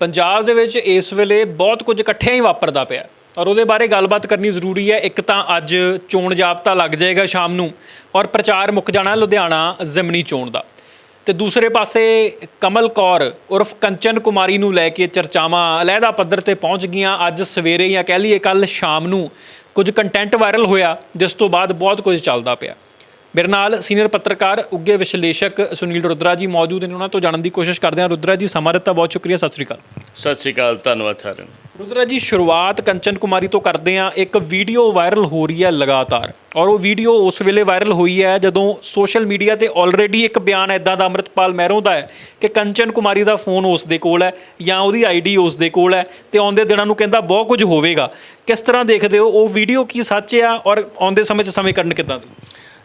ਪੰਜਾਬ ਦੇ ਵਿੱਚ ਇਸ ਵੇਲੇ ਬਹੁਤ ਕੁਝ ਇਕੱਠਿਆਂ ਹੀ ਵਾਪਰਦਾ ਪਿਆ। ਔਰ ਉਹਦੇ ਬਾਰੇ ਗੱਲਬਾਤ ਕਰਨੀ ਜ਼ਰੂਰੀ ਹੈ। ਇੱਕ ਤਾਂ ਅੱਜ ਚੋਣ ਜਾਬਤਾ ਲੱਗ ਜਾਏਗਾ ਸ਼ਾਮ ਨੂੰ ਔਰ ਪ੍ਰਚਾਰ ਮੁੱਕ ਜਾਣਾ ਲੁਧਿਆਣਾ ਜ਼ਮਨੀ ਚੋਣ ਦਾ। ਤੇ ਦੂਸਰੇ ਪਾਸੇ ਕਮਲ ਕੌਰ ਉਰਫ ਕੰਚਨ ਕੁਮਾਰੀ ਨੂੰ ਲੈ ਕੇ ਚਰਚਾਵਾਂ ਅਲਹਿਦਾ ਪੱਧਰ ਤੇ ਪਹੁੰਚ ਗਈਆਂ। ਅੱਜ ਸਵੇਰੇ ਜਾਂ ਕਹਿ ਲਈਏ ਕੱਲ ਸ਼ਾਮ ਨੂੰ ਕੁਝ ਕੰਟੈਂਟ ਵਾਇਰਲ ਹੋਇਆ, ਜਿਸ ਤੋਂ ਬਾਅਦ ਬਹੁਤ ਕੁਝ ਚੱਲਦਾ ਪਿਆ। ਮੇਰੇ ਨਾਲ ਸੀਨੀਅਰ ਪੱਤਰਕਾਰ ਉੱਗੇ ਵਿਸ਼ਲੇਸ਼ਕ ਸੁਨੀਲ ਰੁਦਰਾ ਜੀ ਮੌਜੂਦ ਨੇ ਉਹਨਾਂ ਤੋਂ ਜਾਣਨ ਦੀ ਕੋਸ਼ਿਸ਼ ਕਰਦੇ ਹਾਂ। ਰੁਦਰਾ ਜੀ ਸਮਾਂ ਦਿੱਤਾ ਬਹੁਤ ਸ਼ੁਕਰੀਆ ਸਤਿ ਸ੍ਰੀ ਅਕਾਲ। ਸਤਿ ਸ਼੍ਰੀ ਅਕਾਲ ਧੰਨਵਾਦ ਸਾਰਿਆਂ ਨੂੰ। ਰੁਦਰਾ ਜੀ ਸ਼ੁਰੂਆਤ ਕੰਚਨ ਕੁਮਾਰੀ ਤੋਂ ਕਰਦੇ ਹਾਂ। ਇੱਕ ਵੀਡੀਓ ਵਾਇਰਲ ਹੋ ਰਹੀ ਹੈ ਲਗਾਤਾਰ ਔਰ ਉਹ ਵੀਡੀਓ ਉਸ ਵੇਲੇ ਵਾਇਰਲ ਹੋਈ ਹੈ ਜਦੋਂ ਸੋਸ਼ਲ ਮੀਡੀਆ ਤੇ ਆਲਰੇਡੀ ਇੱਕ ਬਿਆਨ ਐਦਾਂ ਦਾ ਅੰਮ੍ਰਿਤਪਾਲ ਮਹਿਰੋਂ ਦਾ ਹੈ ਕਿ ਕੰਚਨ ਕੁਮਾਰੀ ਦਾ ਫੋਨ ਉਸ ਦੇ ਕੋਲ ਹੈ ਜਾਂ ਉਹਦੀ ਆਈਡੀ ਉਸ ਦੇ ਕੋਲ ਹੈ ਤੇ ਆਉਂਦੇ ਦਿਨਾਂ ਨੂੰ ਕਹਿੰਦਾ ਬਹੁਤ ਕੁਝ ਹੋਵੇਗਾ। ਕਿਸ ਤਰ੍ਹਾਂ ਦੇਖਦੇ ਹੋ? ਉਹ ਵੀਡੀਓ ਕੀ ਸੱਚ ਆ ਔਰ ਆਉਂਦੇ ਸਮੇਂ 'ਚ ਸਮੀਕਰਨ ਕਿੱਦਾਂ ਦੀ?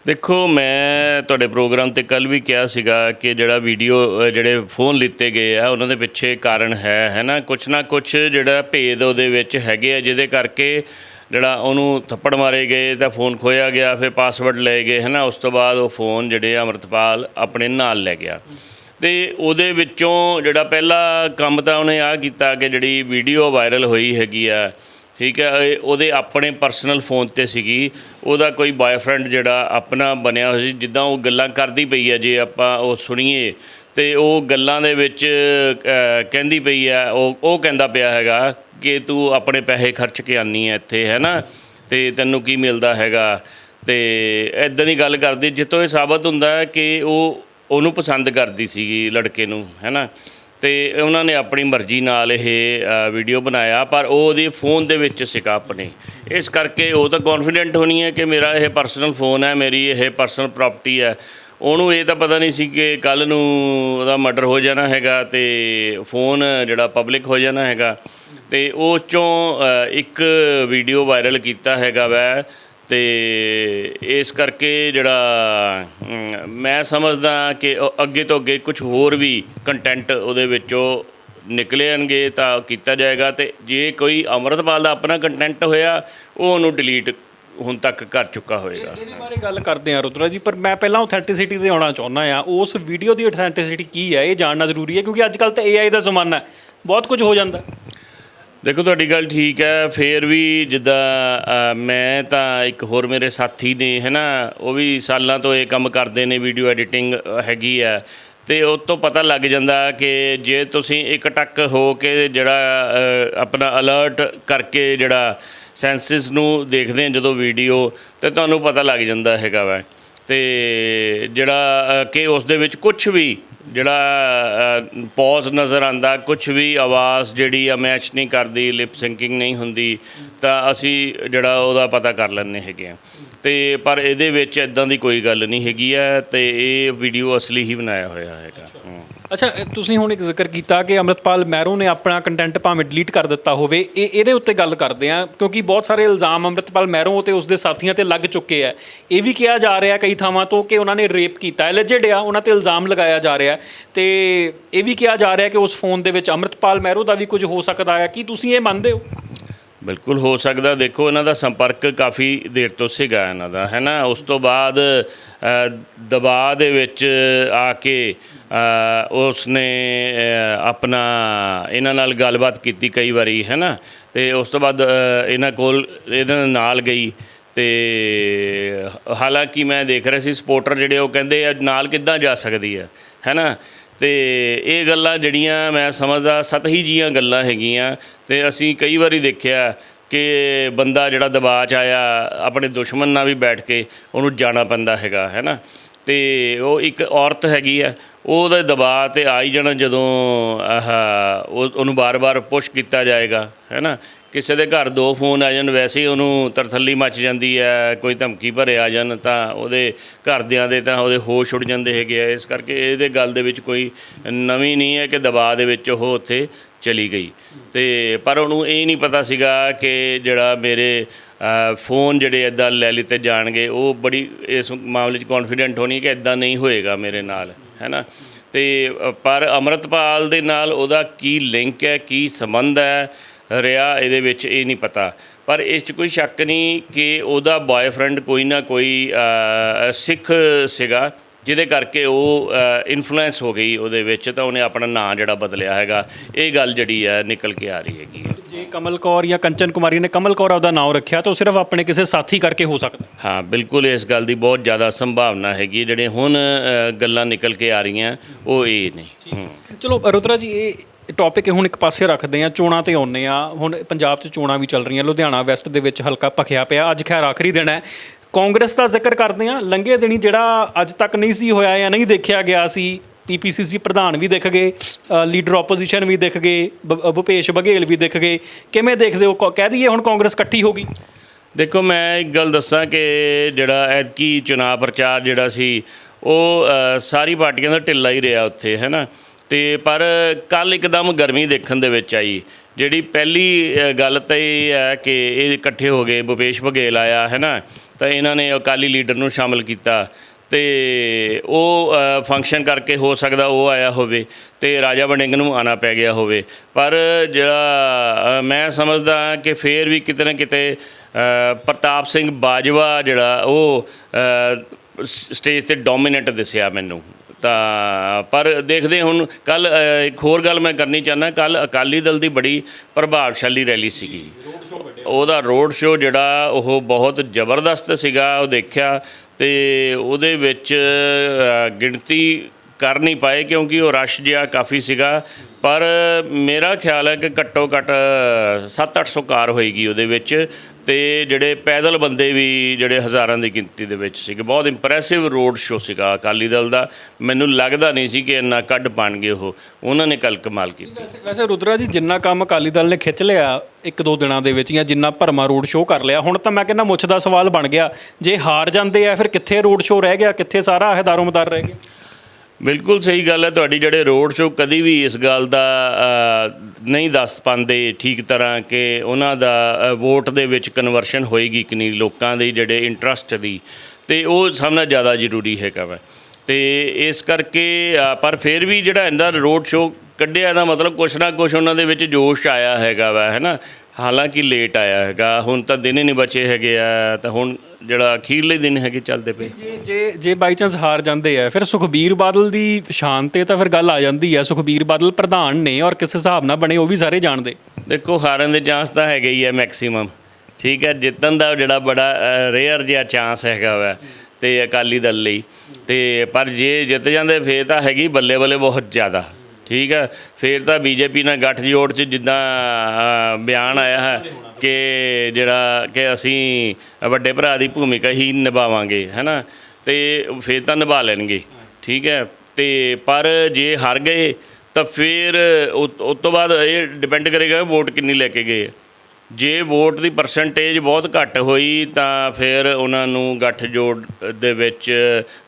ਦੇਖੋ, ਮੈਂ ਤੁਹਾਡੇ ਪ੍ਰੋਗਰਾਮ ਤੇ ਕੱਲ ਵੀ ਕਿਹਾ ਸੀਗਾ ਕਿ ਜਿਹੜਾ ਵੀਡੀਓ ਜਿਹੜੇ ਫੋਨ ਲਿੱਤੇ ਗਏ ਆ, ਉਹਨਾਂ ਦੇ ਪਿੱਛੇ ਕਾਰਨ ਹੈ ਹੈ ਨਾ? ਕੁਛ ਨਾ ਕੁਛ ਜਿਹੜਾ ਭੇਦ ਉਹਦੇ ਵਿੱਚ ਹੈਗੇ ਆ, ਜਿਹਦੇ ਕਰਕੇ ਜਿਹੜਾ ਉਹਨੂੰ ਥੱਪੜ ਮਾਰੇ ਗਏ, ਤਾਂ ਫੋਨ ਖੋਇਆ ਗਿਆ, ਫਿਰ ਪਾਸਵਰਡ ਲਏ ਗਏ, ਹੈ ਨਾ? ਉਸ ਤੋਂ ਬਾਅਦ ਉਹ ਫੋਨ ਜਿਹੜੇ ਆ ਅਮਰਤਪਾਲ ਆਪਣੇ ਨਾਲ ਲੈ ਗਿਆ। ਤੇ ਉਹਦੇ ਵਿੱਚੋਂ ਜਿਹੜਾ ਪਹਿਲਾ ਕੰਮ ਤਾਂ ਉਹਨੇ ਆ ਕੀਤਾ ਕਿ ਜਿਹੜੀ ਵੀਡੀਓ ਵਾਇਰਲ ਹੋਈ ਹੈਗੀ ਆ ਠੀਕ ਹੈ ਇਹ ਉਹਦੇ ਆਪਣੇ ਪਰਸਨਲ ਫੋਨ ਤੇ ਸੀਗੀ। ਉਹਦਾ ਕੋਈ ਬॉयਫ੍ਰੈਂਡ ਜਿਹੜਾ ਆਪਣਾ ਬਣਿਆ ਹੋਇਆ ਸੀ ਜਿੱਦਾਂ ਉਹ ਗੱਲਾਂ ਕਰਦੀ ਪਈ ਹੈ ਜੇ ਆਪਾਂ ਉਹ ਸੁਣੀਏ ਤੇ ਉਹ ਗੱਲਾਂ ਦੇ ਵਿੱਚ ਅਹ, ਕਹਿੰਦੀ ਪਈ ਹੈ ਉਹ ਉਹ ਕਹਿੰਦਾ ਪਿਆ ਹੈਗਾ ਕਿ ਤੂੰ ਆਪਣੇ ਪੈਸੇ ਖਰਚ ਕੇ ਆਨੀ ਹੈ ਇੱਥੇ ਹੈ ਨਾ? ਤੇ ਤੈਨੂੰ ਕੀ ਮਿਲਦਾ ਹੈਗਾ? ਤੇ ਐਦਾਂ ਦੀ ਗੱਲ ਕਰਦੀ ਜਿੱਤੋਂ ਇਹ ਸਾਬਤ ਹੁੰਦਾ ਹੈ ਕਿ ਉਹ ਉਹਨੂੰ ਪਸੰਦ ਕਰਦੀ ਸੀਗੀ ਲੜਕੇ ਨੂੰ ਹੈ ਨਾ? ਤੇ ਉਹਨਾਂ ਨੇ ਆਪਣੀ ਮਰਜ਼ੀ ਨਾਲ ਇਹ ਵੀਡੀਓ ਬਣਾਇਆ, ਪਰ ਉਹ ਉਹਦੇ ਫੋਨ ਦੇ ਵਿੱਚ ਸੀਗਾ ਆਪਣੇ। ਇਸ ਕਰਕੇ ਉਹ ਤਾਂ ਕੌਨਫੀਡੈਂਟ ਹੋਣੀ ਹੈ ਕਿ ਮੇਰਾ ਇਹ ਪਰਸਨਲ ਫੋਨ ਹੈ, ਮੇਰੀ ਇਹ ਪਰਸਨਲ ਪ੍ਰਾਪਰਟੀ ਹੈ। ਉਹਨੂੰ ਇਹ ਤਾਂ ਪਤਾ ਨਹੀਂ ਸੀ ਕਿ ਕੱਲ ਨੂੰ ਉਹਦਾ ਮਰਡਰ ਹੋ ਜਾਣਾ ਹੈਗਾ ਤੇ ਫੋਨ ਜਿਹੜਾ ਪਬਲਿਕ ਹੋ ਜਾਣਾ ਹੈਗਾ। ਤੇ ਉਹ ਚੋਂ ਇੱਕ ਵੀਡੀਓ ਵਾਇਰਲ ਕੀਤਾ ਹੈਗਾ ਵੈ ਤੇ ਇਸ ਕਰਕੇ ਜਿਹੜਾ ਮੈਂ ਸਮਝਦਾ ਕਿ ਅੱਗੇ ਤੋਂ ਅੱਗੇ ਕੁਝ ਹੋਰ ਵੀ ਕੰਟੈਂਟ ਉਹਦੇ ਵਿੱਚੋਂ ਨਿਕਲਣਗੇ ਤਾਂ ਕੀਤਾ ਜਾਏਗਾ ਤੇ ਜੇ ਕੋਈ ਅੰਮ੍ਰਿਤਪਾਲ ਦਾ ਆਪਣਾ ਕੰਟੈਂਟ ਹੋਇਆ ਉਹ ਉਹਨੂੰ ਡਿਲੀਟ ਹੁਣ ਤੱਕ ਕਰ ਚੁੱਕਾ ਹੋਏਗਾ। ਇਹਦੇ ਬਾਰੇ ਗੱਲ ਕਰਦੇ ਹਾਂ ਰੁਦਰਾ ਜੀ ਪਰ ਮੈਂ ਪਹਿਲਾਂ ਆਥੈਂਟਿਸਿਟੀ ਤੇ ਆਉਣਾ ਚਾਹੁੰਦਾ ਆ ਉਸ ਵੀਡੀਓ ਦੀ ਆਥੈਂਟਿਸਿਟੀ ਕੀ ਹੈ? ਇਹ ਜਾਣਨਾ ਜ਼ਰੂਰੀ ਹੈ ਕਿਉਂਕਿ ਅੱਜ ਕੱਲ ਤਾਂ AI ਦਾ ਜ਼ਮਾਨਾ ਹੈ। ਬਹੁਤ ਕੁਝ ਹੋ ਜਾਂਦਾ। ਹੈ। ਦੇਖੋ, ਤੁਹਾਡੀ ਗੱਲ ਠੀਕ ਹੈ। ਫੇਰ ਵੀ ਜਿੱਦਾਂ ਮੈਂ ਤਾਂ ਇੱਕ ਹੋਰ ਮੇਰੇ ਸਾਥੀ ਨੇ ਹੈ ਨਾ ਉਹ ਵੀ ਸਾਲਾਂ ਤੋਂ ਇਹ ਕੰਮ ਕਰਦੇ ਨੇ, ਵੀਡੀਓ ਐਡੀਟਿੰਗ ਹੈਗੀ ਆ ਤੇ ਉਹ ਤੋਂ ਪਤਾ ਲੱਗ ਜਾਂਦਾ ਕਿ ਜੇ ਤੁਸੀਂ ਇੱਕ ਟੱਕ ਹੋ ਕੇ ਜਿਹੜਾ ਆਪਣਾ ਅਲਰਟ ਕਰਕੇ ਜਿਹੜਾ ਸੈਂਸਿਸ ਨੂੰ ਦੇਖਦੇ ਆ ਜਦੋਂ ਵੀਡੀਓ, ਤੇ ਤੁਹਾਨੂੰ ਪਤਾ ਲੱਗ ਜਾਂਦਾ ਹੈਗਾ ਵਾ। ਤੇ ਜਿਹੜਾ ਕਿ ਉਸ ਦੇ ਵਿੱਚ ਕੁਝ ਵੀ ਜਿਹੜਾ ਪੌਜ਼ ਨਜ਼ਰ ਆਂਦਾ ਕੁਝ ਵੀ ਆਵਾਜ਼ ਜਿਹੜੀ ਆ ਮੈਚ ਨਹੀਂ ਕਰਦੀ ਲਿਪ ਸਿੰਕਿੰਗ ਨਹੀਂ ਹੁੰਦੀ, ਤਾਂ ਅਸੀਂ ਜਿਹੜਾ ਉਹਦਾ ਪਤਾ ਕਰ ਲੈਂਦੇ ਹੈਗੇ ਆ। ਤੇ ਪਰ ਇਹਦੇ ਵਿੱਚ ਇਦਾਂ ਦੀ ਕੋਈ ਗੱਲ ਨਹੀਂ ਹੈਗੀ ਆ, ਤੇ ਇਹ ਵੀਡੀਓ ਅਸਲੀ ਹੀ ਬਣਾਇਆ ਹੋਇਆ ਹੈਗਾ। ਅੱਛਾ ਤੁਸੀਂ ਹੁਣ ਇੱਕ ਜ਼ਿਕਰ ਕੀਤਾ ਕਿ ਅੰਮ੍ਰਿਤਪਾਲ ਮਹਿਰੋਂ ਨੇ ਆਪਣਾ ਕੰਟੈਂਟ ਭਾਵੇਂ ਡਿਲੀਟ ਕਰ ਦਿੱਤਾ ਹੋਵੇ, ਇਹ, ਇਹਦੇ ਉੱਤੇ ਗੱਲ ਕਰਦੇ ਆ ਕਿਉਂਕਿ ਬਹੁਤ ਸਾਰੇ ਇਲਜ਼ਾਮ ਅੰਮ੍ਰਿਤਪਾਲ ਮਹਿਰੋਂ ਤੇ ਉਸਦੇ ਸਾਥੀਆਂ ਤੇ ਲੱਗ ਚੁੱਕੇ ਆ। ਇਹ ਵੀ ਕਿਹਾ ਜਾ ਰਿਹਾ ਕਈ ਥਾਵਾਂ ਤੋਂ ਕਿ ਉਹਨਾਂ ਨੇ ਰੇਪ ਕੀਤਾ ਹੈ ਆ, ਉਹਨਾਂ ਤੇ ਇਲਜ਼ਾਮ ਲਗਾਇਆ ਜਾ ਰਿਹਾ। ਤੇ ਇਹ ਵੀ ਕਿਹਾ ਜਾ ਰਿਹਾ ਕਿ ਉਸ ਫੋਨ ਦੇ ਵਿੱਚ ਅੰਮ੍ਰਿਤਪਾਲ ਮਹਿਰੋਂ ਦਾ ਵੀ ਕੁਝ ਹੋ ਸਕਦਾ ਹੈ ਕੀ ਤੁਸੀਂ ਇਹ ਮੰਨਦੇ ਹੋ? ਬਿਲਕੁਲ ਹੋ ਸਕਦਾ, ਦੇਖੋ ਇਹਨਾਂ ਦਾ ਸੰਪਰਕ ਕਾਫੀ ਦੇਰ ਤੋਂ ਸੀਗਾ ਇਹਨਾਂ ਦਾ, ਹੈ ਨਾ? ਉਸ ਤੋਂ ਬਾਅਦ ਦਬਾਅ ਦੇ ਵਿੱਚ ਆ ਕੇ ਉਸ ਨੇ ਆਪਣਾ ਇਹਨਾਂ ਨਾਲ ਗੱਲਬਾਤ ਕੀਤੀ ਕਈ ਵਾਰੀ ਹੈ ਨਾ ਤੇ ਉਸ ਤੋਂ ਬਾਅਦ ਇਹਨਾਂ ਕੋਲ ਇਹਨਾਂ ਨਾਲ ਗਈ ਤੇ ਹਾਲਾਂਕਿ ਮੈਂ ਦੇਖ ਰਿਹਾ ਸੀ ਸਪੋਰਟਰ ਜਿਹੜੇ ਉਹ ਕਹਿੰਦੇ ਆ, ਨਾਲ ਕਿੱਦਾਂ ਜਾ ਸਕਦੀ ਹੈ ਹੈ ਨਾ ਤੇ ਇਹ ਗੱਲਾਂ ਜਿਹੜੀਆਂ ਮੈਂ ਸਮਝਦਾ ਸਤਹੀ ਜੀਆਂ ਗੱਲਾਂ ਹੈਗੀਆਂ ਤੇ ਅਸੀਂ ਕਈ ਵਾਰੀ ਦੇਖਿਆ ਕਿ ਬੰਦਾ ਜਿਹੜਾ ਦਬਾਅ 'ਚ ਆਇਆ, ਆਪਣੇ ਦੁਸ਼ਮਣ ਨਾਲ ਵੀ ਬੈਠ ਕੇ ਉਹਨੂੰ ਜਾਣਾ ਪੈਂਦਾ ਹੈਗਾ ਹੈ ਨਾ ਤੇ ਉਹ ਇੱਕ ਔਰਤ ਹੈਗੀ ਆ, ਉਹਦੇ ਦਬਾਅ ਤੇ ਆ ਹੀ ਜਾਣਾ ਜਦੋਂ, ਆਹ ਉਹਨੂੰ ਬਾਰ-ਬਾਰ ਪੁਸ਼ ਕੀਤਾ ਜਾਏਗਾ, ਹੈ ਨਾ? ਕਿਸੇ ਦੇ ਘਰ ਦੋ ਫੋਨ ਆ ਜਾਣ, ਵੈਸੇ ਉਹਨੂੰ ਤਰਥੱਲੀ ਮੱਚ ਜਾਂਦੀ ਹੈ ਕੋਈ ਧਮਕੀ ਭਰੇ ਆ ਜਾਣ, ਤਾਂ ਉਹਦੇ ਘਰਦਿਆਂ ਦੇ ਤਾਂ ਉਹਦੇ ਹੋਸ਼ ਉੱਡ ਜਾਂਦੇ ਹੈਗੇ ਆ, ਇਸ ਕਰਕੇ ਇਹਦੇ ਗੱਲ ਦੇ ਵਿੱਚ ਕੋਈ ਨਵੀਂ ਨਹੀਂ ਹੈ ਕਿ ਦਬਾਅ ਦੇ ਵਿੱਚ ਉਹ ਉੱਥੇ ਚਲੀ ਗਈ। ਤੇ ਪਰ ਉਹਨੂੰ ਇਹ ਨਹੀਂ ਪਤਾ ਸੀਗਾ ਕਿ ਜਿਹੜਾ ਮੇਰੇ ਫੋਨ ਜਿਹੜੇ ਇਦਾਂ ਲੈ ਲਿੱਤੇ ਜਾਣਗੇ, ਉਹ ਬੜੀ ਇਸ ਮਾਮਲੇ 'ਚ ਕੌਨਫੀਡੈਂਟ ਹੋਣੀ ਕਿ ਇਦਾਂ ਨਹੀਂ ਹੋਏਗਾ ਮੇਰੇ ਨਾਲ ਹੈ ਨਾ ਤੇ ਪਰ ਅਮਰਤਪਾਲ ਦੇ ਨਾਲ ਉਹਦਾ ਕੀ ਲਿੰਕ ਹੈ, ਕੀ ਸੰਬੰਧ ਹੈ, ਰਿਹਾ ਇਹਦੇ ਵਿੱਚ ਇਹ ਨਹੀਂ ਪਤਾ। ਪਰ ਇਸ 'ਚ ਕੋਈ ਸ਼ੱਕ ਨਹੀਂ ਕਿ ਉਹਦਾ ਬॉयਫ੍ਰੈਂਡ ਕੋਈ ਨਾ ਕੋਈ ਸਿੱਖ ਸੀਗਾ, ਜਿਹਦੇ ਕਰਕੇ ਉਹ ਇਨਫਲੂਐਂਸ ਹੋ ਗਈ ਉਹਦੇ ਵਿੱਚ, ਤਾਂ ਉਹਨੇ ਆਪਣਾ ਨਾਂ ਜਿਹੜਾ ਬਦਲਿਆ ਹੈਗਾ, ਇਹ ਗੱਲ ਜਿਹੜੀ ਹੈ, ਨਿਕਲ ਕੇ ਆ ਰਹੀ ਹੈਗੀ ਹੈ। ਕਮਲ ਕੌਰ ਜਾਂ ਕੰਚਨ ਕੁਮਾਰੀ ਨੇ ਕਮਲ ਕੌਰ ਆਪਦਾ ਨਾਮ ਰੱਖਿਆ ਤਾਂ ਉਹ ਸਿਰਫ ਆਪਣੇ ਕਿਸੇ ਸਾਥੀ ਕਰਕੇ ਹੋ ਸਕਦਾ। ਹਾਂ ਬਿਲਕੁਲ ਇਸ ਗੱਲ ਦੀ ਬਹੁਤ ਜ਼ਿਆਦਾ ਸੰਭਾਵਨਾ ਹੈਗੀ। ਜਿਹੜੇ ਹੁਣ ਅ, ਗੱਲਾਂ ਨਿਕਲ ਕੇ ਆ ਰਹੀਆਂ ਉਹ ਇਹ ਨੇ। ਹੂੰ। ਚਲੋ ਰੁਤਰਾ ਜੀ ਇਹ ਟੌਪਿਕ ਹੁਣ ਇੱਕ ਪਾਸੇ ਰੱਖਦੇ ਆ ਚੋਣਾਂ ਤੇ ਆਉਨੇ ਆ ਹੁਣ ਪੰਜਾਬ 'ਚ ਚੋਣਾਂ ਵੀ ਚੱਲ ਰਹੀਆਂ ਲੁਧਿਆਣਾ ਵੈਸਟ ਦੇ ਵਿੱਚ ਹਲਕਾ ਭਖਿਆ ਪਿਆ। ਅੱਜ ਖੈਰ ਆਖਰੀ ਦਿਨ ਹੈ। ਕਾਂਗਰਸ ਦਾ ਜ਼ਿਕਰ ਕਰਦੇ ਆ ਲੰਘੇ ਦਿਨੀ ਜਿਹੜਾ ਅੱਜ ਤੱਕ ਨਹੀਂ ਸੀ ਹੋਇਆ ਜਾਂ ਨਹੀਂ ਦੇਖਿਆ ਗਿਆ ਸੀ ਪੀਪੀਸੀਸੀ ਪ੍ਰਧਾਨ ਵੀ ਦਿਖ ਗਏ ਲੀਡਰ ਆਪੋਜੀਸ਼ਨ ਵੀ ਦਿਖ ਗਏ, ਬ- ਭੁਪੇਸ਼ ਬਘੇਲ ਵੀ ਦਿਖ ਗਏ। ਕਿਵੇਂ ਦੇਖਦੇ ਹੋ? ਕ- ਕਹਿ ਦਈਏ ਹੁਣ ਕਾਂਗਰਸ ਇਕੱਠੀ ਹੋ ਗਈ। ਦੇਖੋ, ਮੈਂ ਇੱਕ ਗੱਲ ਦੱਸਾਂ ਕਿ ਜਿਹੜਾ ਐਤਕੀ ਚੁਣਾਵ ਪ੍ਰਚਾਰ ਜਿਹੜਾ ਸੀ, ਉਹ ਸਾਰੀ ਪਾਰਟੀਆਂ ਦਾ ਢਿੱਲਾ ਹੀ ਰਿਹਾ ਉੱਥੇ ਹੈ ਨਾ ਤੇ ਪਰ ਕੱਲ ਇੱਕਦਮ ਗਰਮੀ ਦੇਖਣ ਦੇ ਵਿੱਚ ਆਈ। ਜਿਹੜੀ ਪਹਿਲੀ ਗੱਲ ਤਾਂ ਇਹ ਹੈ ਕਿ ਇਹ ਇਕੱਠੇ ਹੋ ਗਏ, ਭੁਪੇਸ਼ ਬਘੇਲ ਆਇਆ ਹੈ ਨਾ ਤਾਂ ਇਹਨਾਂ ਨੇ ਅਕਾਲੀ ਲੀਡਰ ਨੂੰ ਸ਼ਾਮਲ ਕੀਤਾ। ਤੇ ਉਹ ਫੰਕਸ਼ਨ ਕਰਕੇ ਹੋ ਸਕਦਾ ਉਹ ਆਇਆ ਹੋਵੇ ਤੇ ਰਾਜਾ ਵੜਿੰਗ ਨੂੰ ਆਣਾ ਪੈ ਗਿਆ ਹੋਵੇ। ਪਰ ਜਿਹੜਾ ਮੈਂ ਸਮਝਦਾ ਕਿ ਫੇਰ ਵੀ ਕਿਤੇ ਨਾ ਕਿਤੇ ਪ੍ਰਤਾਪ ਸਿੰਘ ਬਾਜਵਾ ਜਿਹੜਾ ਉਹ ਸਟੇਜ ਤੇ ਡੋਮੀਨੈਂਟ ਦਿਸਿਆ ਮੈਨੂੰ। ਤਾਂ ਪਰ ਦੇਖਦੇ ਹੁਣ ਕੱਲ ਇੱਕ ਹੋਰ ਗੱਲ ਮੈਂ ਕਰਨੀ ਚਾਹੁੰਦਾ ਕੱਲ ਅਕਾਲੀ ਦਲ ਦੀ ਬੜੀ ਪ੍ਰਭਾਵਸ਼ਾਲੀ ਰੈਲੀ ਸੀਗੀ। ਉਹਦਾ ਰੋਡ ਸ਼ੋਅ ਜਿਹੜਾ ਉਹ ਬਹੁਤ ਜ਼ਬਰਦਸਤ ਸੀਗਾ ਉਹ ਦੇਖਿਆ ਤੇ ਉਹਦੇ ਵਿੱਚ ਗਿਣਤੀ ਕਰ ਨਹੀਂ ਪਾਏ ਕਿਉਂਕਿ ਉਹ ਰਸ਼ ਜਿਹਾ ਕਾਫੀ ਸੀਗਾ। ਪਰ ਮੇਰਾ ਖਿਆਲ ਹੈ ਕਿ ਘੱਟੋ ਘੱਟ 7-800 ਕਾਰ ਹੋਏਗੀ ਉਹਦੇ ਵਿੱਚ ਤੇ ਜਿਹੜੇ ਪੈਦਲ ਬੰਦੇ ਵੀ ਜਿਹੜੇ ਹਜ਼ਾਰਾਂ ਦੀ ਗਿਣਤੀ ਦੇ ਵਿੱਚ ਸੀਗੇ, ਬਹੁਤ ਇੰਪ੍ਰੈਸਿਵ ਰੋਡ ਸ਼ੋਅ ਸੀਗਾ ਅਕਾਲੀ ਦਲ ਦਾ। ਮੈਨੂੰ ਲੱਗਦਾ ਨਹੀਂ ਸੀ ਕਿ ਇੰਨਾ ਕੱਢ ਪਾਣਗੇ ਉਹ। ਉਹਨਾਂ ਨੇ ਕੱਲ ਕਮਾਲ ਕੀਤੀ। ਵੈਸੇ ਰੁਦਰਾ ਜੀ, ਜਿੰਨਾ ਕੰਮ ਅਕਾਲੀ ਦਲ ਨੇ ਖਿੱਚ ਲਿਆ ਇੱਕ ਦੋ ਦਿਨਾਂ ਦੇ ਵਿੱਚ ਜਾਂ ਜਿੰਨਾ ਭਰਮਾ ਰੋਡ ਸ਼ੋਅ ਕਰ ਲਿਆ, ਹੁਣ ਤਾਂ ਮੈਂ ਕਹਿੰਦਾ ਮੁੱਛ ਦਾ ਸਵਾਲ ਬਣ ਗਿਆ। ਜੇ ਹਾਰ ਜਾਂਦੇ ਆ, ਫਿਰ ਕਿੱਥੇ ਰੋਡ ਸ਼ੋਅ ਰਹਿ ਗਿਆ? ਕਿੱਥੇ ਸਾਰਾ ਇਹ ਦਾਰੋਮਦਾਰ ਰਹਿ ਗਿਆ ਬਿਲਕੁਲ ਸਹੀ ਗੱਲ ਹੈ, ਤੁਹਾਡੀ ਜਿਹੜੇ ਰੋਡ ਸ਼ੋਅ ਕਦੀ ਵੀ ਇਸ ਗੱਲ ਦਾ ਨਹੀਂ ਦੱਸ ਪਾਉਂਦੇ ਠੀਕ ਤਰ੍ਹਾਂ ਕਿ ਉਹਨਾਂ ਦਾ ਵੋਟ ਦੇ ਵਿੱਚ ਕਨਵਰਸ਼ਨ ਹੋਏਗੀ ਕਿ ਨਹੀਂ, ਲੋਕਾਂ ਦੇ ਜਿਹੜੇ ਇੰਟਰਸਟ ਦੀ। ਤੇ ਉਹ ਸਾਹਮਣਾ ਜ਼ਿਆਦਾ ਜ਼ਰੂਰੀ ਹੈਗਾ ਵਾ। ਤੇ ਇਸ ਕਰਕੇ ਪਰ ਫਿਰ ਵੀ ਜਿਹੜਾ ਇਹਦਾ ਰੋਡ ਸ਼ੋਅ ਕੱਢਿਆ ਦਾ ਮਤਲਬ ਕੁਛ ਨਾ ਕੁਛ ਉਹਨਾਂ ਦੇ ਵਿੱਚ ਜੋਸ਼ ਆਇਆ ਹੈਗਾ ਵਾ, ਹੈ ਨਾ? ਹਾਲਾਂਕਿ ਲੇਟ ਆਇਆ ਹੈਗਾ, ਹੁਣ ਤਾਂ ਦਿਨ ਹੀ ਨਹੀਂ ਬਚੇ ਹੈਗੇ ਆ, ਤਾਂ ਹੁਣ ਜਿਹੜਾ ਅਖੀਰਲੇ ਦਿਨ ਹੈਗੇ ਚੱਲਦੇ ਪਏ। ਜੇ ਜੇ ਜੇ ਬਾਈ ਚਾਂਸ ਹਾਰ ਜਾਂਦੇ ਆ ਫਿਰ ਸੁਖਬੀਰ ਬਾਦਲ ਦੀ ਸ਼ਾਨ ਤੇ ਤਾਂ ਫਿਰ ਗੱਲ ਆ ਜਾਂਦੀ ਹੈ ਸੁਖਬੀਰ ਬਾਦਲ ਪ੍ਰਧਾਨ ਨੇ ਔਰ ਕਿਸ ਹਿਸਾਬ ਨਾਲ ਬਣੇ ਉਹ ਵੀ ਸਾਰੇ ਜਾਣਦੇ। ਦੇਖੋ ਹਾਰਨ ਦੇ ਚਾਂਸ ਤਾਂ ਹੈਗੇ ਹੀ ਹੈ ਮੈਕਸਿਮਮ ਠੀਕ ਹੈ ਜਿੱਤਣ ਦਾ ਜਿਹੜਾ ਬੜਾ ਰੇਅਰ ਜਿਹਾ ਚਾਂਸ ਹੈਗਾ ਵਾ ਤੇ ਅਕਾਲੀ ਦਲ ਲਈ। ਤੇ ਪਰ ਜੇ ਜਿੱਤ ਜਾਂਦੇ ਫੇਰ ਤਾਂ ਹੈਗੀ ਬੱਲੇ ਬੱਲੇ ਬਹੁਤ ਜ਼ਿਆਦਾ। ਠੀਕ ਹੈ ਫੇਰ ਤਾਂ ਬੀਜੇਪੀ ਨਾਲ ਗੱਠਜੋੜ ਚ ਜਿੱਦਾਂ ਬਿਆਨ ਆਇਆ ਹੈ। ਕਿ ਜਿਹੜਾ ਕਿ ਅਸੀਂ ਵੱਡੇ ਭਰਾ ਦੀ ਭੂਮਿਕਾ ਹੀ ਨਿਭਾਵਾਂਗੇ, ਹੈਨਾ? ਤੇ ਫੇਰ ਤਾਂ ਨਿਭਾ ਲੈਣਗੇ, ਠੀਕ ਹੈ? ਤੇ ਪਰ ਜੇ ਹਾਰ ਗਏ, ਤਾਂ ਫਿਰ ਉਸ ਉਸ ਤੋਂ ਬਾਅਦ ਇਹ ਡਿਪੈਂਡ ਕਰੇਗਾ ਵੋਟ ਕਿੰਨੀ ਲੈ ਕੇ ਗਏ ਜੇ ਵੋਟ ਦੀ ਪਰਸੈਂਟੇਜ ਬਹੁਤ ਘੱਟ ਹੋਈ, ਤਾਂ ਫਿਰ ਉਹਨਾਂ ਨੂੰ ਗੱਠ ਜੋੜ ਦੇ ਵਿੱਚ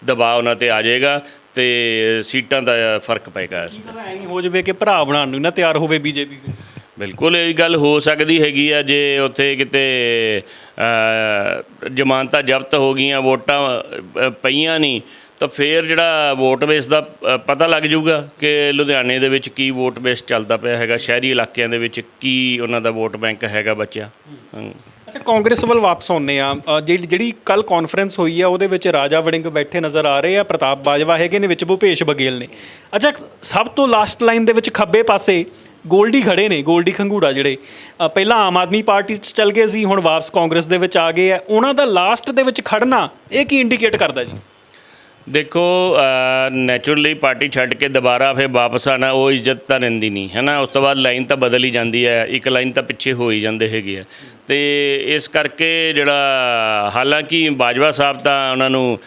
ਦਬਾਅ ਉਹਨਾਂ ਤੇ ਆ ਜਾਏਗਾ ਤੇ ਸੀਟਾਂ ਦਾ ਫ਼ਰਕ ਪਏਗਾ ਇਸ ਤੇ। ਐਂ ਹੋ ਜਾਵੇ ਕਿ ਭਰਾ ਬਣਾਉਣ ਨੂੰ ਨਾ ਤਿਆਰ ਹੋਵੇ ਬੀਜੇਪੀ। ਬਿਲਕੁਲ ਇਹ ਗੱਲ ਹੋ ਸਕਦੀ ਹੈਗੀ ਆ ਜੇ ਉੱਥੇ ਕਿਤੇ ਜ਼ਮਾਨਤਾਂ ਜ਼ਬਤ ਹੋ ਗਈਆਂ ਵੋਟਾਂ ਅ, ਪਈਆਂ ਨਹੀਂ ਤਾਂ ਫੇਰ ਜਿਹੜਾ ਵੋਟ ਬੇਸ ਦਾ ਅ, ਪਤਾ ਲੱਗ ਜਾਊਗਾ ਕਿ ਲੁਧਿਆਣੇ ਦੇ ਵਿੱਚ ਕੀ ਵੋਟ ਬੇਸ ਚੱਲਦਾ ਪਿਆ ਹੈਗਾ ਸ਼ਹਿਰੀ ਇਲਾਕਿਆਂ ਦੇ ਵਿੱਚ ਕੀ ਉਹਨਾਂ ਦਾ ਵੋਟ ਬੈਂਕ ਹੈਗਾ ਬਚਿਆ। ਹਾਂ। ਅੱਛਾ ਕਾਂਗਰਸ ਵੱਲ ਵਾਪਸ ਆਉਂਦੇ ਆ ਜਿਹੜੀ ਜਿਹੜੀ ਕੱਲ ਕਾਨਫਰੰਸ ਹੋਈ ਆ ਉਹਦੇ ਵਿੱਚ ਰਾਜਾ ਵੜਿੰਗ ਬੈਠੇ ਨਜ਼ਰ ਆ ਰਹੇ ਆ ਪ੍ਰਤਾਪ ਬਾਜਵਾ ਹੈਗੇ ਨੇ ਵਿੱਚ ਭੂਪੇਸ਼ ਬਗੇਲ ਨੇ। ਅੱਛਾ ਸਭ ਤੋਂ ਲਾਸਟ ਲਾਈਨ ਦੇ ਵਿੱਚ ਖੱਬੇ ਪਾਸੇ ਗੋਲਡੀ ਖੜੇ ਨੇ ਗੋਲਡੀ ਖੰਗੂੜਾ ਜਿਹੜੇ। ਅ, ਪਹਿਲਾਂ ਆਮ ਆਦਮੀ ਪਾਰਟੀ 'ਚ ਚੱਲ ਗਏ ਸੀ ਹੁਣ ਵਾਪਸ ਕਾਂਗਰਸ ਦੇ ਵਿੱਚ ਆ ਗਏ ਆ ਉਹਨਾਂ ਦਾ ਲਾਸਟ ਦੇ ਵਿੱਚ ਖੜਨਾ ਇਹ ਕੀ ਇੰਡੀਕੇਟ ਕਰਦਾ ਜੀ? ਦੇਖੋ ਨੈਚੁਰਲੀ ਪਾਰਟੀ ਛੱਡ ਕੇ ਦੁਬਾਰਾ ਫਿਰ ਵਾਪਸ ਆਣਾ ਉਹ ਇੱਜ਼ਤ ਤਾਂ ਰਹਿੰਦੀ ਨਹੀਂ ਹੈ ਨਾ ਉਸ ਤੋਂ ਬਾਅਦ ਲਾਈਨ ਤਾਂ ਬਦਲ ਹੀ ਜਾਂਦੀ ਹੈ ਇੱਕ ਲਾਈਨ ਤਾਂ ਪਿੱਛੇ ਹੋ ਹੀ ਜਾਂਦੇ ਹੈਗੇ ਆ ਤੇ ਇਸ ਕਰਕੇ ਜਿਹੜਾ, ਹਾਲਾਂਕਿ ਬਾਜਵਾ ਸਾਹਿਬ ਤਾਂ ਉਹਨਾਂ ਨੂੰ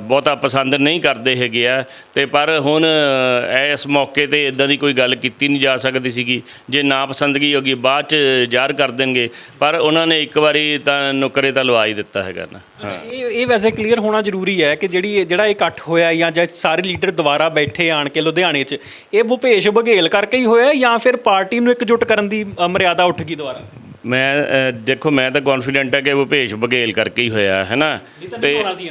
ਬਹੁਤਾ ਪਸੰਦ ਨਹੀਂ ਕਰਦੇ ਹੈਗੇ ਆ। ਤੇ ਪਰ ਹੁਣ ਇਸ ਮੌਕੇ ਤੇ ਇਦਾਂ ਦੀ ਕੋਈ ਗੱਲ ਕੀਤੀ ਨਹੀਂ ਜਾ ਸਕਦੀ ਸੀਗੀ। ਜੇ ਨਾ ਪਸੰਦਗੀ ਹੋਗੀ ਬਾਅਦ ਚ ਜ਼ਾਹਰ ਕਰ ਦੇਣਗੇ। ਪਰ ਉਹਨਾਂ ਨੇ ਇੱਕ ਵਾਰੀ ਤਾਂ ਨੁਕਰੇ ਤਾਂ ਲਵਾ ਹੀ ਦਿੱਤਾ ਹੈਗਾ ਨਾ। ਇਹ ਇਹ ਵੈਸੇ ਕਲੀਅਰ ਹੋਣਾ ਜ਼ਰੂਰੀ ਹੈ ਕਿ ਜਿਹੜੀ ਜਿਹੜਾ ਇਕੱਠ ਹੋਇਆ ਜਾਂ ਜੇ ਸਾਰੇ ਲੀਡਰ ਦੁਬਾਰਾ ਬੈਠੇ ਆਣ ਕੇ ਲੁਧਿਆਣੇ 'ਚ, ਇਹ ਭੁਪੇਸ਼ ਬਘੇਲ ਕਰਕੇ ਹੀ ਹੋਇਆ ਜਾਂ ਫਿਰ ਪਾਰਟੀ ਨੂੰ ਇਕਜੁੱਟ ਕਰਨ ਦੀ ਮਰਿਆਦਾ ਉੱਠ ਗਈ ਦੁਬਾਰਾ? ਮੈਂ ਦੇਖੋ ਮੈਂ ਤਾਂ ਕੌਨਫੀਡੈਂਟ ਹੈ ਕਿ ਭੁਪੇਸ਼ ਬਘੇਲ ਕਰਕੇ ਹੀ ਹੋਇਆ ਹੈ ਨਾ? ਤਾਂ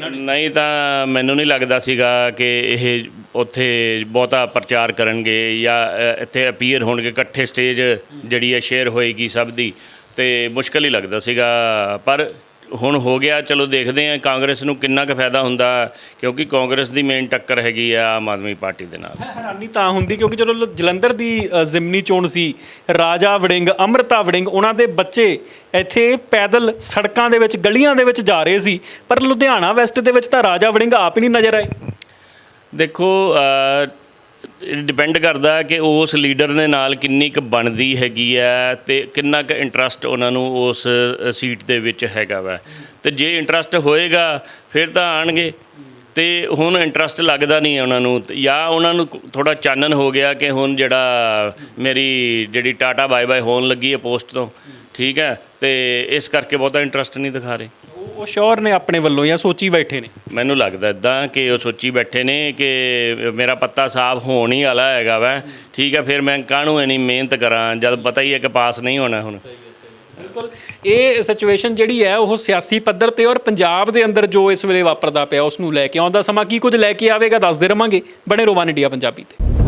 ਨਹੀਂ ਤਾਂ ਮੈਨੂੰ ਨਹੀਂ ਲੱਗਦਾ ਸੀਗਾ ਕਿ ਇਹ ਉੱਥੇ ਬਹੁਤਾ ਪ੍ਰਚਾਰ ਕਰਨਗੇ ਜਾਂ ਇੱਥੇ ਅਪੀਅਰ ਹੋਣਗੇ ਇਕੱਠੇ ਸਟੇਜ ਜਿਹੜੀ ਹੈ ਸ਼ੇਅਰ ਹੋਏਗੀ ਸਭ ਦੀ। ਤੇ ਮੁਸ਼ਕਲ ਹੀ ਲੱਗਦਾ ਸੀਗਾ ਪਰ ਹੁਣ ਹੋ ਗਿਆ ਚਲੋ ਦੇਖਦੇ ਆ ਕਾਂਗਰਸ ਨੂੰ ਕਿੰਨਾ ਕੁ ਫਾਇਦਾ ਹੁੰਦਾ ਕਿਉਂਕਿ ਕਾਂਗਰਸ ਦੀ ਮੇਨ ਟੱਕਰ ਹੈਗੀ ਆ ਆਮ ਆਦਮੀ ਪਾਰਟੀ ਦੇ ਨਾਲ। ਹੈਰਾਨੀ ਤਾਂ ਹੁੰਦੀ ਕਿਉਂਕਿ ਜਦੋਂ ਜਲੰਧਰ ਦੀ ਅ, ਜ਼ਿਮਨੀ ਚੋਣ ਸੀ ਰਾਜਾ ਵੜਿੰਗ ਅਮਰਤਾ ਵੜਿੰਗ ਉਹਨਾਂ ਦੇ ਬੱਚੇ ਇੱਥੇ ਪੈਦਲ ਸੜਕਾਂ ਦੇ ਵਿੱਚ ਗਲੀਆਂ ਦੇ ਵਿੱਚ ਜਾ ਰਹੇ ਸੀ ਪਰ ਲੁਧਿਆਣਾ ਵੈਸਟ ਦੇ ਵਿੱਚ ਤਾਂ ਰਾਜਾ ਵੜਿੰਗ ਆਪ ਹੀ ਨਹੀਂ ਨਜ਼ਰ ਆਏ। ਦੇਖੋ ਡਿਪੈਂਡ ਕਰਦਾ ਕਿ ਉਸ ਲੀਡਰ ਦੇ ਨਾਲ ਕਿੰਨੀ ਕੁ ਬਣਦੀ ਹੈਗੀ ਆ ਤੇ ਕਿੰਨਾ ਕੁ ਇੰਟਰਸਟ ਉਹਨਾਂ ਨੂੰ ਉਸ ਸੀਟ ਦੇ ਵਿੱਚ ਹੈਗਾ ਵਾ। ਤੇ ਜੇ ਇੰਟਰਸਟ ਹੋਏਗਾ, ਫਿਰ ਤਾਂ ਆਣਗੇ। ਤੇ ਹੁਣ ਇੰਟਰਸਟ ਲੱਗਦਾ ਨਹੀਂ ਉਹਨਾਂ ਨੂੰ। ਜਾਂ ਉਹਨਾਂ ਨੂੰ ਥੋੜਾ ਚਾਨਣ ਹੋ ਗਿਆ ਕਿ ਹੁਣ ਜਿਹੜਾ ਮੇਰੀ ਜਿਹੜੀ ਟਾਟਾ ਬਾਏ ਬਾਏ ਹੋਣ ਲੱਗੀ ਹੈ ਪੋਸਟ ਤੋਂ, ਠੀਕ ਹੈ? ਤੇ ਇਸ ਕਰਕੇ ਬਹੁਤਾ ਇੰਟਰਸਟ ਨਹੀਂ ਦਿਖਾ ਰਹੇ। ਉਹ ਸ਼ੋਰ ਨੇ ਆਪਣੇ ਵੱਲੋਂ ਜਾਂ ਸੋਚੀ ਬੈਠੇ ਨੇ? ਮੈਨੂੰ ਲੱਗਦਾ ਇਦਾਂ ਕਿ ਉਹ ਸੋਚੀ ਬੈਠੇ ਨੇ ਕਿ ਮੇਰਾ ਪੱਤਾ ਸਾਫ਼ ਹੋਣ ਹੀ ਵਾਲਾ ਹੈਗਾ ਵਾ। ਠੀਕ ਹੈ ਫਿਰ ਮੈਂ ਕਾਹਨੂੰ ਇਨੀ ਮਿਹਨਤ ਕਰਾਂ? ਜਦ ਪਤਾ ਹੀ ਹੈ ਕਿ ਪਾਸ ਨਹੀਂ ਹੋਣਾ ਹੁਣ। ਬਿਲਕੁਲ। ਇਹ ਸਿਚੁਏਸ਼ਨ ਜਿਹੜੀ ਹੈ ਉਹ ਸਿਆਸੀ ਪੱਧਰ ਤੇ ਔਰ ਪੰਜਾਬ ਦੇ ਅੰਦਰ ਜੋ ਇਸ ਵੇਲੇ ਵਾਪਰਦਾ ਪਿਆ ਉਸ ਨੂੰ ਲੈ ਕੇ ਆਉਂਦਾ ਸਮਾਂ ਕੀ ਕੁਝ ਲੈ ਕੇ ਆਵੇਗਾ ਦੱਸਦੇ ਰਵਾਂਗੇ। ਬਣੇ ਰੋਵਾਨ ਇੰਡੀਆ ਪੰਜਾਬੀ ਤੇ।